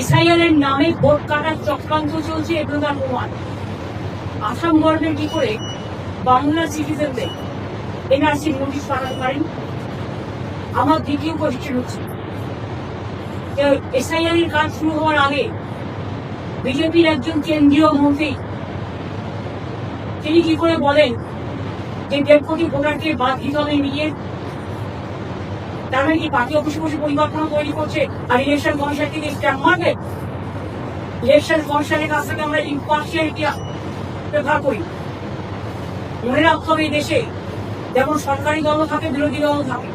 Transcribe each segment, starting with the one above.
SIR নামে vote কাটার চক্রান্ত চলছে তার প্রমাণ। আসাম গভর্নমেন্ট কি করে বাংলা সিটিজেনদের এনআরসি নোটিশ পাঠাতে পারেন। আমার দ্বিতীয় কোয়েশ্চেন হচ্ছে এসআইআর এর কাজ শুরু হওয়ার আগে বিজেপির একজন কেন্দ্রীয় মন্ত্রী, তিনি কি করে বলেন যে দেড় কোটি ভোটারকে বাদ দিতে হবে ইমিডিয়েট তার মানে কি পার্টি অফিসে বসে পরিকল্পনা তৈরি করছে? আর ইলেকশন কমিশন থেকে স্ট্যাম্প মারবে ইলেকশন কমিশনের কাছ থেকে আমরা ইম্পার্সিয়ালিটি প্রেফার করি। মনে রাখতে হবে দেশে যেমন সরকারি দলও থাকে, বিরোধী দলও থাকে।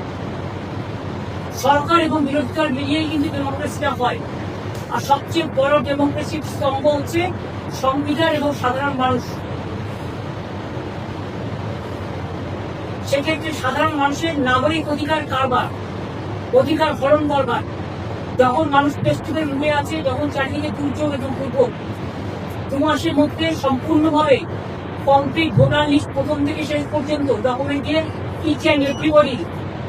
সরকার এবং বিরোধী দল মিলিয়েই কিন্তু ডেমোক্রেসিটা হয়। আর সবচেয়ে বড় ডেমোক্রেসির স্তম্ভ হচ্ছে সংবিধান এবং সাধারণ মানুষ। সেক্ষেত্রে সাধারণ মানুষের নাগরিক অধিকার কারবার অধিকার হরণ করবার। যখন মানুষ পেস্টিভেল রুমে আছে যখন চারিদিকে দুর্যোগ এবং দুর্ভোগ দু মাসের মধ্যে সম্পূর্ণভাবে কমপ্লিট ভোটার লিস্ট প্রথম থেকে শেষ পর্যন্ত ডকুমেন্ট দিয়ে ইচ অ্যান্ড এভরিবডি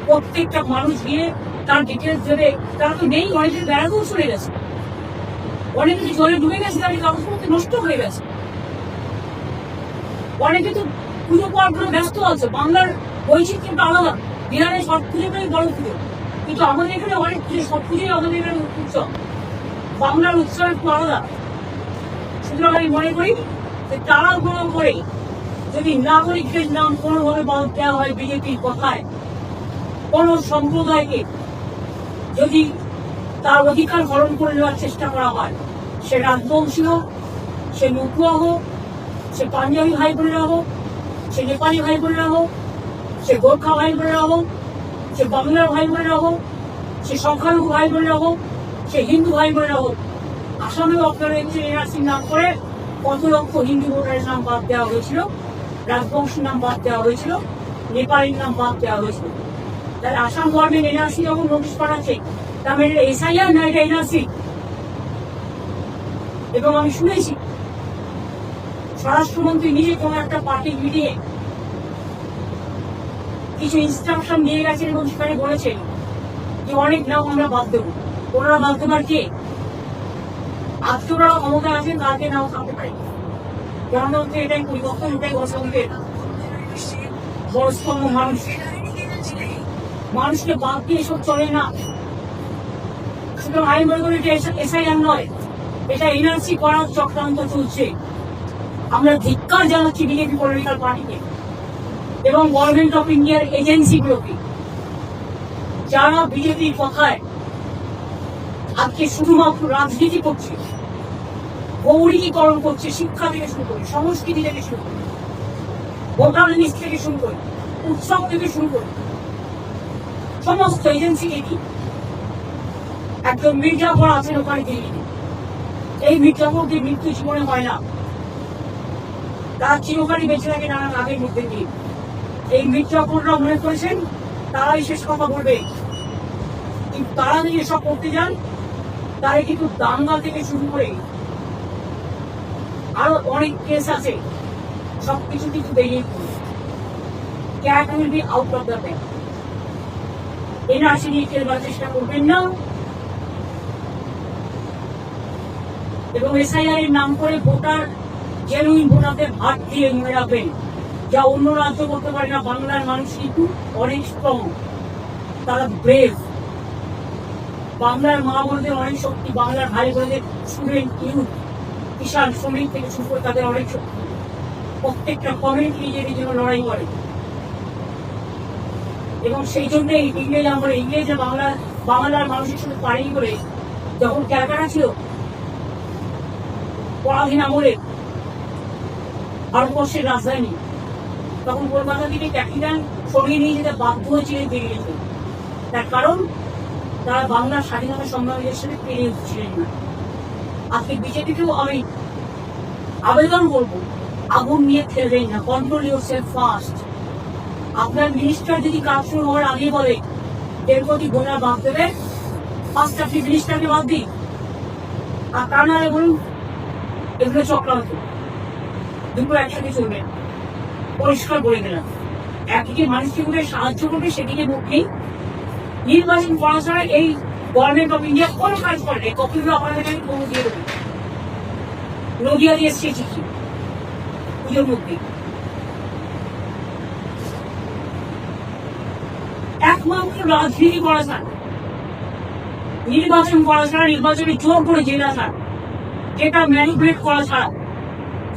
প্রত্যেকটা মানুষ গিয়ে তার ডিটেলস দেবে তারা তো নেই, অনেকের বেড়াতেও চলে গেছে। অনেকে তো জলে ডুবে গেছে, তাদের কাগজপত্র নষ্ট হয়ে গেছে। অনেকে তো পুজো জন্য ব্যস্ত আছে, বাংলার বৈচিত্র্যটা আলাদা। বিহারের সব পুজোটাই বড় পুজো। কিন্তু আমাদের এখানে অনেক পুজো সব পুজোই আমাদের এখানে উৎসব। বাংলার উৎসব একটু আলাদা। সুতরাং আমি মনে করি যে তারা গ্রহণ করে, যদি নাগরিকের নাম কোনোভাবে বাদ দেওয়া হয় বিজেপির কথায়, কোনো সম্প্রদায়কে, যদি তার অধিকার হরণ করে নেওয়ার চেষ্টা করা হয়, সে রাজবংশী হোক, সে নুকুয়া হোক, সে পাঞ্জাবি ভাই বোনেরা হোক, সে নেপালি ভাই বোনেরা হোক, সে গোর্খা ভাই বোনেরা হোক সে বাংলার ভাই বোনেরা হোক, সে সংখ্যালঘু ভাই বোনেরা হোক, সে হিন্দু ভাই বোনেরা হোক আসামেও আপনারা এনআরসির নাম করে কত লক্ষ হিন্দু ভোটারের নাম বাদ দেওয়া হয়েছিল, রাজবংশীর নাম বাদ দেওয়া হয়েছিল, নেপালের নাম বাদ দেওয়া হয়েছিল। তাহলে আসাম গভর্নমেন্ট এনআরসি যখন নোটিশ পাঠাচ্ছে, তার মানে এটা এসআইআর না এটা এনআরসি? এবং আমি শুনেছি, স্বরাষ্ট্রমন্ত্রী নিজে কোনো একটা পার্টি মিটিংয়ে কিছু ইনস্ট্রাকশন দিয়ে গেছেন এবং সেখানে বলেছেন যে অনেক নাম আমরা বাদ দেবো। ওনারা বাদ দেবার কে? আজকে ওনারা ক্ষমতা আছেন কালকে নাও থাকতে পারে এটাই পরিবর্তন, এটাই মানুষ। মানুষকে বাদ দিয়ে এসব চলে না। সুতরাং আমি মনে করি এটা এসআইআর নয়, এটা এনআরসি করার চক্রান্ত চলছে। আমরা ধিক্কার জানাচ্ছি বিজেপি পলিটিক্যাল পার্টিকে। এবং গভর্নমেন্ট অফ ইন্ডিয়ার এজেন্সিগুলোকে যারা বিজেপির কথায় আজকে শুধুমাত্র রাজনীতি করছে, গৌরীকরণ করছে, শিক্ষা থেকে শুরু করে, সংস্কৃতি থেকে শুরু করে ভোটার লিস্ট থেকে শুরু করে, উৎসব থেকে শুরু করে, সমস্ত এজেন্সিকে কি একজন মির্জাফর আছেন ওখানে দিল্লিতে এই মির্জাফরদের মৃত্যু জীবনে হয় না। তারা চিরকালই বেঁচে থাকে, নানান আগের মধ্যে দিয়ে এই মির্জাফররা মনে করেছেন, তারাই শেষ কথা বলবে তারা যদি এসব করতে যান তারা কিন্তু দাঙ্গা থেকে শুরু করে আরও অনেক কেস আছে। সবকিছু কিন্তু বেরিয়ে পড়বে cat will be out of the bank NRC নিয়ে খেলবার চেষ্টা করবেন না। এবং এসআইআর এর নাম করে ভোটার জেনুইন ভোটারদের ভাট দিয়ে মনে রাখবেন। যা অন্য রাজ্য করতে পারে না, বাংলার মানুষ কিন্তু অনেক স্ট্রং তারা ব্রেভ বাংলার মা বোনদের অনেক শক্তি, বাংলার ভাই বোনদের স্টুডেন্ট ইউথ কিষাণ, শ্রমিক থেকে শুরু করে তাদের অনেক শক্তি। প্রত্যেকটা কমিউনিটি নিজেদের জন্য লড়াই করে। এবং সেই জন্য ইংরেজ, আমরা ইংরেজ বাংলা, বাংলার মানুষের সঙ্গে পারেনি করে, যখন ক্যালকাটা ছিল, পরাধীন আমলে ভারতবর্ষের রাজধানী তখন কলকাতা থেকে ক্যাপিটাল সরিয়ে নিয়ে যেতে বাধ্য হয়েছিলেন দিল্লিতে তার কারণ, তারা বাংলার স্বাধীনতা সংগ্রামীদের সাথে পেরে উঠছিলেন না। আজকে বিজেপিকেও আমি আবেদন করব, আগুন নিয়ে খেলবেন না কন্ট্রোল ইউর সেলফ ফাস্ট আপনার মিনিস্টার যদি কাজ শুরু হওয়ার আগে বলে, দেড় কোটি ভোটার বাদ দেবে ফার্স্ট আপনি মিনিস্টারকে বাদ দিন। আর তা নাহলে বলুন, এগুলো চক্রান্ত। দুটো একসাথে চলবে। পরিষ্কার করে দিলাম। একদিকে মানুষকে করে সাহায্য করবে সেদিকে মুখ নেই। নির্বাচন করা ছাড়া এই গভর্নমেন্ট অফ ইন্ডিয়া কোনো কাজ করে না। কপিগুলো আপনাদের কাছে কোনো দিয়ে নদিয়া দিয়ে এসছে চিঠি। পুজোর একমাত্র রাজনীতি করা ছাড়া নির্বাচন করা ছাড়া নির্বাচনে জোর করে জেলা ছাড়া যেটা ম্যানিপুলেট করা ছাড়া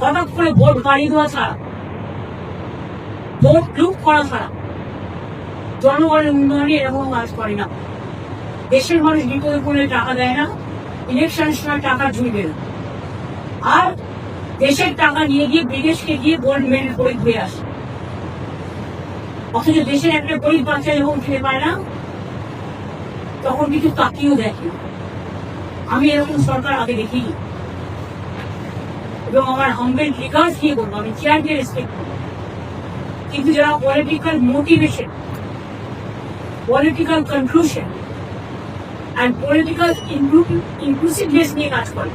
হঠাৎ করে ভোট বাড়িয়ে দেওয়া ছাড়া ভোট করা ছাড়া। জনগণের উন্নয়নে এরকম কাজ করে না। দেশের মানুষ বিপদে পড়লে টাকা দেয় না ইলেকশনের সময় টাকা ঝুলবে না। আর দেশের টাকা নিয়ে গিয়ে বিদেশকে গিয়ে গোল্ড মেডেল করে ঘুরে আসে। অথচ দেশের একটা গরিব বাচ্চা যখন খেতে পায় না, তখন কিছু তাকিয়েও দেখে। আমি এরকম সরকার আগে দেখিনি। এবং আমার হাম্বেল রিকার্স দিয়ে বলব আমি চেয়ারকে রেসপেক্ট করব। কিন্তু যারা political motivation political conclusion and political inclusiveness নিয়ে কাজ করে,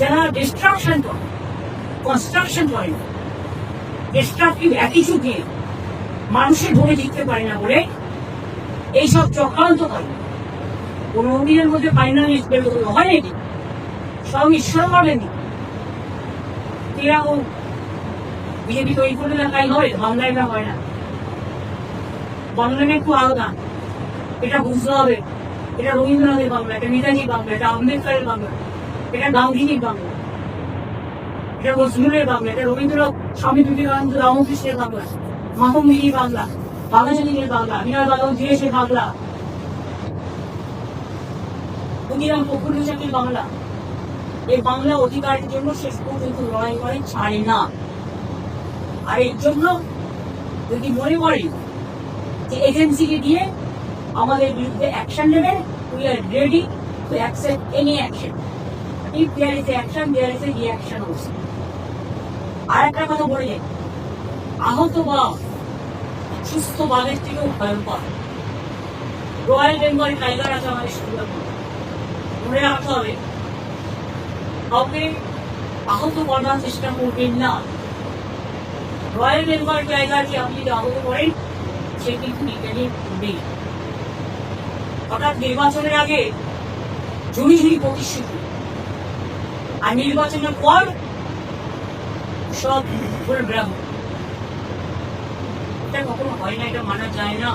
যারা ডিস্ট্রাকশন করে কনস্ট্রাকশন করে ডিস্ট্রাকটিভ অ্যাটিচিউড নিয়ে মানুষের ধরে জিততে পারে না বলে এইসব চক্রান্ত করে। কোন দিনের মধ্যে ফাইনাল হয় নাকি সব ঈশ্বর মানেনি এরকম বিজেপি তৈরি করে দেখাই হয় বাংলায় না হয় না। বাংলাটা একটু আলাদা। এটা বুঝতে হবে। এটা রবীন্দ্রনাথের বাংলা, এটা নেতাজির বাংলা, এটা আম্বেদকরের বাংলা, এটা গান্ধীজির বাংলা, এটা নজরুলের বাংলা, এটা রবীন্দ্রনাথ স্বামী বিবেকানন্দ রামকৃষ্ণের বাংলা মাহমুদির বাংলা বাঘাজানির বাংলা বিনয় বাদল দিয়েছের বাংলা ক্ষুদিরাম প্রফুল্লচাঁদের বাংলা। এই বাংলা অধিকারের জন্য শেষ পর্যন্ত লড়াই করে ছাড়ে না। আর এর জন্য যদি মনে করেন যে এজেন্সিকে দিয়ে আমাদের বিরুদ্ধে অ্যাকশন নেবে we are ready to accept any action if there is action there is a reaction also আর একটা কথা বলে যাই। আহত বা সুস্থ বাঘের থেকেও ভয়ঙ্কর। রয়্যাল বেঙ্গল টাইগার আছে আমাদের সুন্দরবন। মনে রাখতে হবে, কাউকে আহত করার চেষ্টা করবেন না। রয়্যাল বেঙ্গল টাইগারকে আপনি আহত করেন সে কিন্তু নিগেটিভ নেই। হঠাৎ নির্বাচনের আগে ঝুড়ি ঝুড়ি প্রতিশ্রুতি। আর নির্বাচনের পর সব ফুল গ্রাম এটা কখনো হয় না, এটা মানা যায় না।